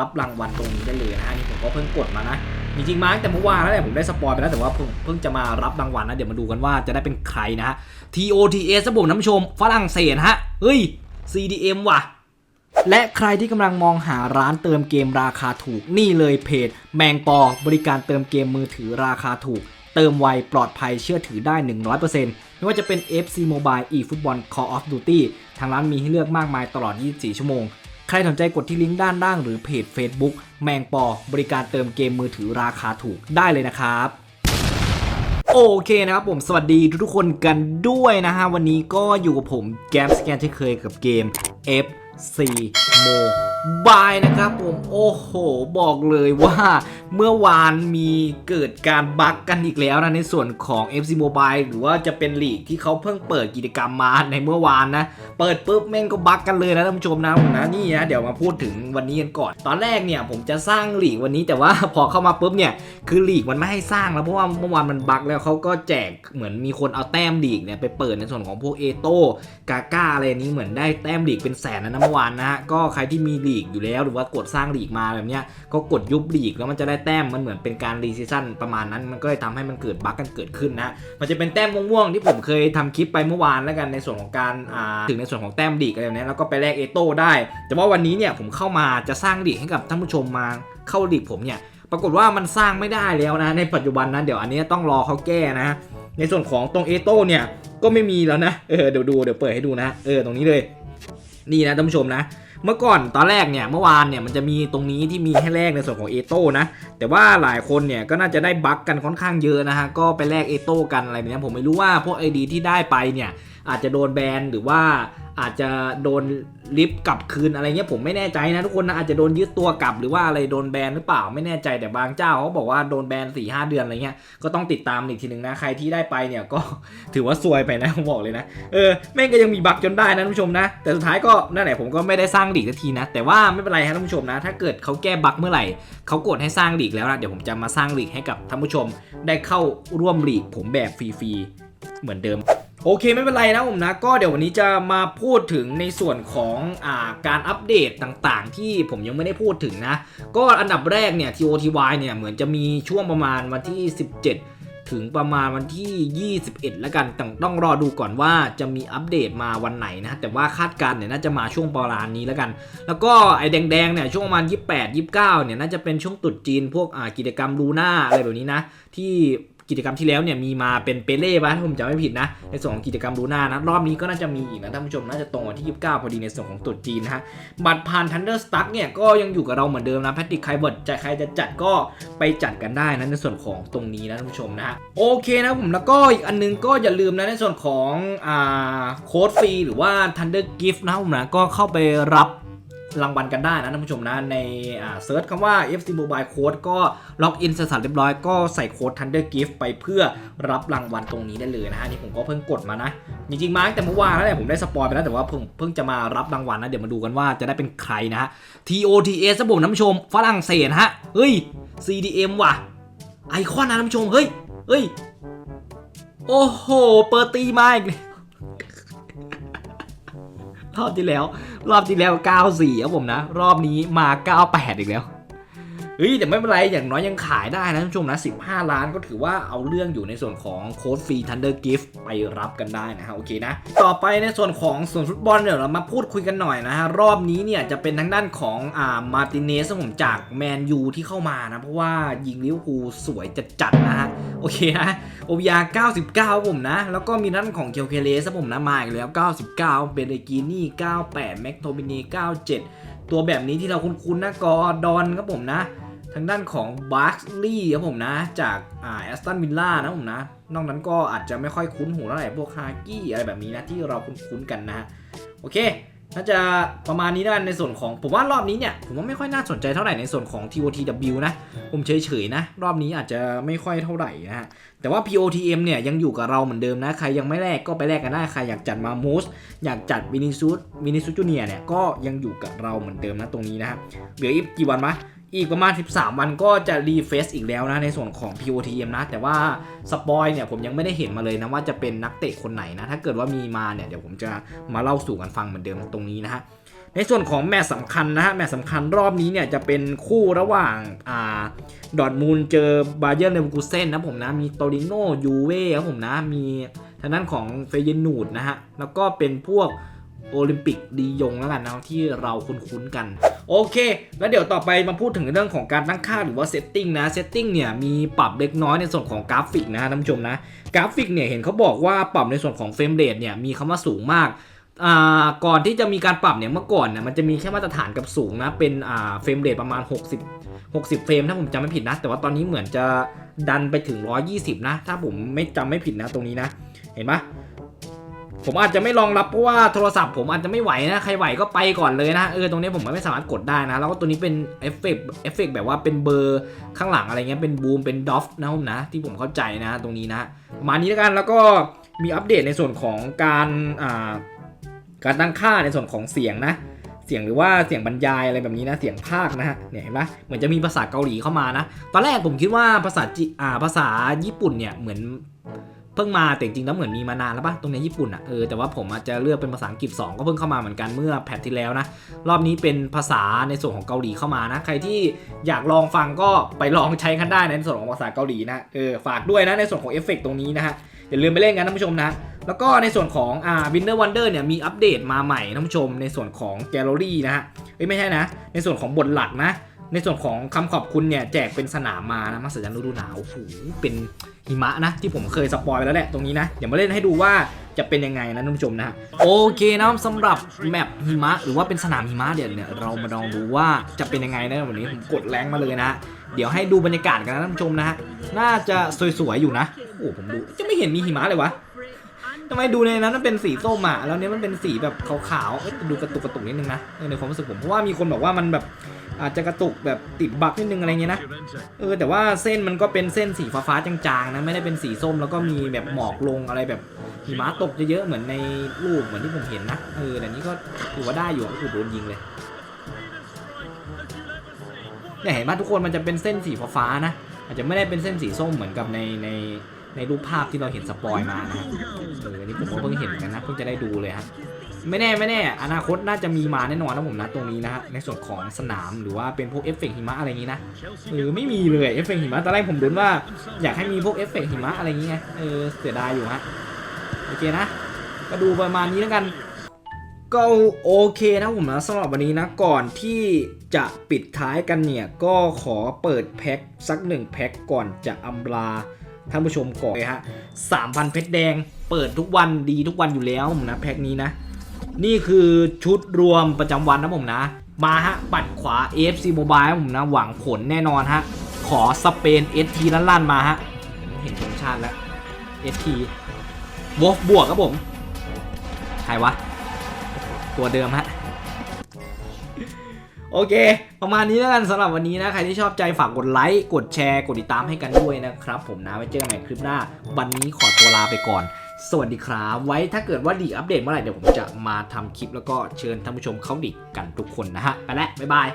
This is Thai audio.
รับรางวัลตรงนี้ได้เลยนะฮะอันนี่ผมก็เพิ่งกดมานะจริงๆมาตั้งแต่เมื่อวานแล้วแหละผมได้สปอยไปแล้วแต่ว่าเพิ่งเพิ่งจะมารับรางวัลนะเดี๋ยวมาดูกันว่าจะได้เป็นใครนะฮะ TOTS สบู่น้ำชมฝรั่งเศสฮะเฮ้ย CDM ว่ะ และใครที่กำลังมองหาร้านเติมเกมราคาถูกนี่เลยเพจ แมงปอบริการเติมเกมมือถือราคาถูก เติมไวปลอดภัยเชื่อถือได้ 100%ไม่ว่าจะเป็น FC Mobile eFootball Call of Duty ทางร้านมีให้เลือกมากมายตลอด 24 ชั่วโมง ใครสนใจกดที่ลิงก์ด้านล่างหรือเพจ Facebook แมงปอบริการเติมเกมมือถือราคาถูกได้เลยนะครับโอเคนะครับผมสวัสดีทุกคนกันด้วยนะฮะ วันนี้ก็อยู่กับผมแกมสแกนเช่เคยกับเกม FC Mobile นะครับผมโอ้โห บอกเลยว่าเมื่อวานมีเกิดการบั๊กกันอีกแล้วนะ ในส่วนของ FC Mobile หรือว่าจะเป็นลีกที่เขาเพิ่งเปิดกิจกรรมมาในเมื่อวานนะ เปิดปุ๊บแม่งก็บั๊กกันเลยนะท่านผู้ชมนะผมนะนี่นะเดี๋ยวมาพูดถึงวันนี้กันก่อน ตอนแรกเนี่ยผมจะสร้างลีกวันนี้แต่ว่าพอเข้ามาปุ๊บเนี่ยคือลีกมันไม่ให้สร้างแล้วเพราะว่าเมื่อวานมันบั๊กแล้วเขาก็แจกเหมือนมีคนเอาแต้มลีกเนี่ยไปเปิดในส่วนของพวกเอโต้กาก้าอะไรนี้เหมือนได้แต้มลีกเป็นแสนนะนะเมื่อวานนะฮะก็ใครที่มีลีกอยู่แล้ว หรือว่ากดสร้างลีกมาแบบเนี้ยก็กดยุบลีกแล้วมันจะได้แต้มมันเหมือนเป็นการรีซีซั่นประมาณนั้น มันก็เลยทำให้มันเกิดบั๊กกันเกิดขึ้นนะมันจะเป็นแต้มม่วงๆที่ผมเคยทำคลิปไปเมื่อวานแล้วกันในส่วนของการอ่าถึงในส่วนของแต้มลีกอะไรแบบนี้แล้วก็ไปแลกเอโต้ได้ แต่ว่าวันนี้เนี่ยผมเข้ามาจะสร้างลีกให้กับท่านผู้ชมมาเข้าลีกผมเนี่ยปรากฏว่ามันสร้างไม่ได้แล้วนะในปัจจุบันนะเดี๋ยวอันนี้ต้องรอเขาแก้นะในส่วนของตรงเอโต้เนี่ยก็ไม่มีแล้วนะเออเดี๋ยวดูเดี๋ยวเปิดให้ดูนะเออตรงนี้เลย นี่นะท่านผู้ชมนะ เมื่อก่อนตอนแรกเนี่ยเมื่อวานเนี่ยมันจะมีตรงนี้ที่มีให้แลกในส่วนของเอโต้นะ แต่ว่าหลายคนเนี่ยก็น่าจะได้บั๊กกันค่อนข้างเยอะนะฮะ ก็ไปแลกเอโต้กันอะไรแบบนี้ผมไม่รู้ว่าพวกไอดีที่ได้ไปเนี่ยอาจจะโดนแบนหรือว่าอาจจะโดนลิฟต์กลับคืนอะไรเงี้ยผมไม่แน่ใจนะทุกคนนะอาจจะโดนยึดตัวกลับหรือว่าอะไรโดนแบนหรือเปล่าไม่แน่ใจแต่บางเจ้าเขาบอกว่าโดนแบน4ี่หเดือนอะไรเงี้ยก็ต้องติดตามอีกทีหนึ่งนะใครที่ได้ไปเนี่ยก็ถือว่าซวยไปนะผมบอกเลยนะเออแม่งก็ยังมีบั๊กจนได้นะท่านผู้ชมนะแต่สุดท้ายก็นั่นแหละผมก็ไม่ได้สร้างหลีกสักทีนะแต่ว่าไม่เป็นไรครับท่านผู้ชมนะ ถ้าเกิดเขาแก้บั๊กเมื่อไหร่เขากดให้สร้างหลีกแล้วนะเดี๋ยวผมจะมาสร้างหลีกให้กับท่านผู้ชม ได้เข้าร่วมหลีกผมแบบฟรีๆเหมือนเดิม โอเคไม่เป็นไรนะผมนะ ก็เดี๋ยววันนี้จะมาพูดถึงในส่วนของอาการอัปเดตต่างๆ ที่ผมยังไม่ได้พูดถึงนะ ก็อันดับแรกเนี่ย TOTY เนี่ยเหมือนจะมีช่วงประมาณวันที่ 17 ถึงประมาณวันที่ 21 แล้วกันต้องต้องรอดูก่อนว่าจะมีอัปเดตมาวันไหนนะ แต่ว่าคาดการณ์เนี่ยน่าจะมาช่วงประมาณนี้แล้วกัน แล้วก็ไอ้แดงๆเนี่ยช่วงประมาณ 28 29 เนี่ยน่าจะเป็นช่วงตรุษจีนพวกอ่ากิจกรรมลูน่าอะไรแบบนี้นะที่ กิจกรรมที่แล้วเนี่ยมีมาเป็นเปเล่ป่ะถ้าผมจำไม่ผิดนะ ในส่วนของกิจกรรมลูน่านะ รอบนี้ก็น่าจะมีอีกนะท่านผู้ชมน่าจะตรงวันที่ 29 พอดีในส่วนของตรุษจีนนะฮะบัตรผ่าน Thunderstruck เนี่ยก็ยังอยู่กับเราเหมือนเดิมนะแพทริกไคเบิร์ดจะใครจะจัดก็ไปจัดกันได้นะในส่วนของตรงนี้นะท่านผู้ชมนะฮะโอเคนะผมแล้วก็อีกอันนึงก็อย่าลืมนะในส่วนของอ่าโค้ดฟรีหรือว่า Thunder Gift นะผมนะก็เข้าไปรับ รางวัลกันได้นะท่านผู้ชมนะในเซิร์ชคำว่า FC Mobile Code ก็ล็อกอินเสร็จสับเรียบร้อยก็ใส่โค้ด Thunder Gift ไปเพื่อรับรางวัลตรงนี้ได้เลยนะฮะนี่ผมก็เพิ่งกดมานะ จริงๆมาตั้งแต่เมื่อวานแล้วแหละผมได้สปอยไปแล้วแต่ว่าเพิ่งเพิ่งจะมารับรางวัลนะเดี๋ยวมาดูกันว่าจะได้เป็นใครนะฮะ TOTS ระบบน้ำชมฝรั่งเศสฮะเฮ้ย CDM ว่ะไอคอนนะท่านผู้ชมเฮ้ยเฮ้ยโอ้โห เปิดตีมาอีกแล้ว รอบที่แล้ว รอบที่แล้ว 94ครับผมนะ รอบนี้มา 98 อีกแล้ว เฮ้ยแต่ไม่เป็นไรอย่างน้อยยังขายได้นะท่านผู้ชมนะ 15 ล้านก็ถือว่าเอาเรื่องอยู่ในส่วนของโค้ดฟรี Thunder Gift ไปรับกันได้นะฮะโอเคนะ ต่อไปในส่วนของส่วนฟุตบอลเดี๋ยวเรามาพูดคุยกันหน่อยนะฮะรอบนี้เนี่ยจะเป็นทางด้านของอ่ามาติเนสผมจากแมนยูที่เข้ามานะ เพราะว่ายิงลิเวอร์พูลสวยจัดๆนะฮะโอเคนะโอบยา99 ผมนะ แล้วก็มีด้านของเคียวเคเลสผมนะมาอีกแล้ว 99 เบเรกินี่ 98 แม็กโทมินี 97 ตัวแบบนี้ที่เราคุ้นๆนะกอดอนครับผมนะ ทางด้านของบาร์ l ลี่ครับผมนะ จากแอสตันวิลล่านะผมนะ นอกนั้นก็อาจจะไม่ค่อยคุ้นหูเท่าไหร่พวกฮากี้อะไรแบบนี้นะ ที่เราคุ้นๆกันนะ โอเคน่าจะประมาณนี้แล้วกันในส่วนของ ผมว่ารอบนี้เนี่ย ผมว่าไม่ค่อยน่าสนใจเท่าไหร่ในส่วนของ TOTW นะ ผมเฉยๆนะ รอบนี้อาจจะไม่ค่อยเท่าไหร่นะฮะแต่ว่า POTM เนี่ยยังอยู่กับเราเหมือนเดิมนะ ใครยังไม่แลกก็ไปแลกกันได้ ใครอยากจัดมามูสอยากจัดวินิซูสวินิซูจูเนียเนี่ยก็ยังอยู่กับเราเหมือนเดิมนะตรงนี้นะฮะเหลืออีกกี่วันวะ อีกประมาณ 13 วันก็จะรีเฟซอีกแล้วนะในส่วนของ POTM นะ แต่ว่าสปอยเนี่ยผมยังไม่ได้เห็นมาเลยนะว่าจะเป็นนักเตะคนไหนนะ ถ้าเกิดว่ามีมาเนี่ยเดี๋ยวผมจะมาเล่าสู่กันฟังเหมือนเดิมตรงนี้นะฮะในส่วนของแมตช์สำคัญนะฮะแมตช์สำคัญรอบนี้เนี่ยจะเป็นคู่ระหว่างอ่าดอทมูลเจอบาเยอร์เลเวอร์คูเซ่นนะผมนะมีโตริโนยูเว่ครับผมนะมีทางด้านของเฟเยนูดนะฮะแล้วก็เป็นพวก โอลิมปิกดียงแล้วกันนะที่เราคุ้นๆกัน โอเค แล้วเดี๋ยวต่อไปมาพูดถึงเรื่องของการตั้งค่าหรือว่าเซตติ้งนะเซตติ้งเนี่ยมีปรับเล็กน้อยในส่วนของกราฟิกนะท่านผู้ชมนะกราฟิกเนี่ยเห็นเขาบอกว่าปรับในส่วนของเฟรมเรทเนี่ยมีคำว่าสูงมากอ่าก่อนที่จะมีการปรับเนี่ยเมื่อก่อนเนี่ยมันจะมีแค่มาตรฐานกับสูงนะเป็นอ่าเฟรมเรทประมาณ 60 60 เฟรมถ้าผมจำไม่ผิดนะ แต่ว่าตอนนี้เหมือนจะดันไปถึง 120 นะ ถ้าผมไม่จำไม่ผิดนะตรงนี้นะ เห็นปะ ผมอาจจะไม่รองรับเพราะว่าโทรศัพท์ผมอาจจะไม่ไหวนะใครไหวก็ไปก่อนเลยนะเออตรงนี้ผมไม่สามารถกดได้นะแล้วก็ตัวนี้เป็นเอฟเฟกต์เอฟเฟกต์แบบว่าเป็นเบอร์ข้างหลังอะไรเงี้ยเป็นบูมเป็นดอฟนะผมนะ ที่ผมเข้าใจนะตรงนี้นะประมาณนี้แล้วกันแล้วก็มีอัปเดตในส่วนของการอ่าการตั้งค่าในส่วนของเสียงนะเสียงหรือว่าเสียงบรรยายอะไรแบบนี้นะเสียงภาคนะฮะเนี่ยเห็นปะเหมือนจะมีภาษาเกาหลีเข้ามานะ ตอนแรกผมคิดว่าภาษาจีอ่าภาษาญี่ปุ่นเนี่ยเหมือน เพิ่งมาแต่จริงๆแล้วเหมือนมีมานานแล้วปะตรงนี้ญี่ปุ่นอะเออแต่ว่าผมอาจจะเลือกเป็นภาษาอังกฤษ 2 ก็เพิ่งเข้ามาเหมือนกันเมื่อแพทที่แล้วนะรอบนี้เป็นภาษาในส่วนของเกาหลีเข้ามานะ ใครที่อยากลองฟังก็ไปลองใช้กันได้ในส่วนของภาษาเกาหลีนะเออฝากด้วยนะในส่วนของเอฟเฟกต์ตรงนี้นะฮะอย่าลืมไปเล่นกันท่านผู้ชมนะแล้วก็ในส่วนของอ่า Winter Wonder เนี่ยมีอัปเดตมาใหม่ท่านผู้ชมในส่วนของแกลเลอรี่นะฮะเอ้ยไม่ใช่นะ ในส่วนของบทหลักนะ ในส่วนของคำขอบคุณเนี่ยแจกเป็นสนามมานะมาสัญญาณฤดูหนาวโอ้โหเป็นหิมะนะ ที่ผมเคยสปอยไปแล้วแหละตรงนี้นะเดี๋ยวมาเล่นให้ดูว่าจะเป็นยังไงนะท่านผู้ชมนะโอเคนะครับสำหรับแมปหิมะหรือว่าเป็นสนามหิมะเดี๋ยวเนี่ยเรามาลองดูว่าจะเป็นยังไงนะวันนี้ผมกดแรงมาเลยนะ เดี๋ยวให้ดูบรรยากาศกันนะท่านผู้ชมนะฮะน่าจะสวยๆอยู่นะโอ้ผมดูจะไม่เห็นมีหิมะเลยวะทำไมดูในนั้นมันเป็นสีส้มอะแล้วเนี้ยมันเป็นสีแบบขาวๆดูกระตุกกระตุกนิดนึงนะในความรู้สึกผมเพราะว่ามีคนบอกว่ามันแบบ อาจจะกระตุกแบบติดบักนิดนึงอะไรเงี้ยนะ เออแต่ว่าเส้นมันก็เป็นเส้นสีฟ้าๆจางๆนะ ไม่ได้เป็นสีส้มแล้วก็มีแบบหมอกลงอะไรแบบหิมะตกเยอะๆเหมือนในรูปเหมือนที่ผมเห็นนะ เออแต่นี้ก็ถือว่าได้อยู่ก็คือโดนยิงเลยเนี่ยเห็นไหมทุกคนมันจะเป็นเส้นสีฟ้าๆนะ อาจจะไม่ได้เป็นเส้นสีส้มเหมือนกับในในในรูปภาพที่เราเห็นสปอยมานะเอออันนี้ผมก็เพิ่งเห็นกันนะเพิ่งจะได้ดูเลยฮะ ไม่แน่ไม่แน่ อนาคตน่าจะมีมาแน่นอนนะผมนะตรงนี้นะฮะในส่วนของสนามหรือว่าเป็นพวกเอฟเฟกต์หิมะอะไรอย่างนี้นะเออไม่มีเลยเอฟเฟกต์หิมะตอนแรกผมดูว่าอยากให้มีพวกเอฟเฟกต์หิมะอะไรอย่างเงี้ยเออเสียดายอยู่ฮะโอเคนะ ก็ดูประมาณนี้แล้วกันก็โอเคนะผมนะสำหรับวันนี้นะก่อนที่จะปิดท้ายกันเนี่ย ก็ขอเปิดแพ็คสักหนึ่งแพ็คก่อนจะอำลาท่านผู้ชมก่อนเลยฮะสามพันเพชรแดง เปิดทุกวันดีทุกวันอยู่แล้วผมนะแพ็คนี้นะ นี่คือชุดรวมประจำวันนะผมนะ มาฮะ ปัดขวา AFC Mobile ผมนะ หวังผลแน่นอนฮะ ขอสเปน ST ลั่นๆมาฮะ เห็นธงชาติแล้ว ST วอฟบวกครับผม ใครวะ ตัวเดิมฮะโอเค ประมาณนี้แล้วกันสำหรับวันนี้นะ ใครที่ชอบใจฝากกดไลค์ กดแชร์ กดติดตามให้กันด้วยนะครับ ผมนะ ไว้เจอกันใหม่คลิปหน้า วันนี้ขอตัวลาไปก่อน สวัสดีครับ ไว้ถ้าเกิดว่าดีอัปเดตเมื่อไหร่เดี๋ยวผมจะมาทำคลิปแล้วก็เชิญท่านผู้ชมเข้าดิกกันทุกคนนะฮะ ไปแล้วบ๊ายบาย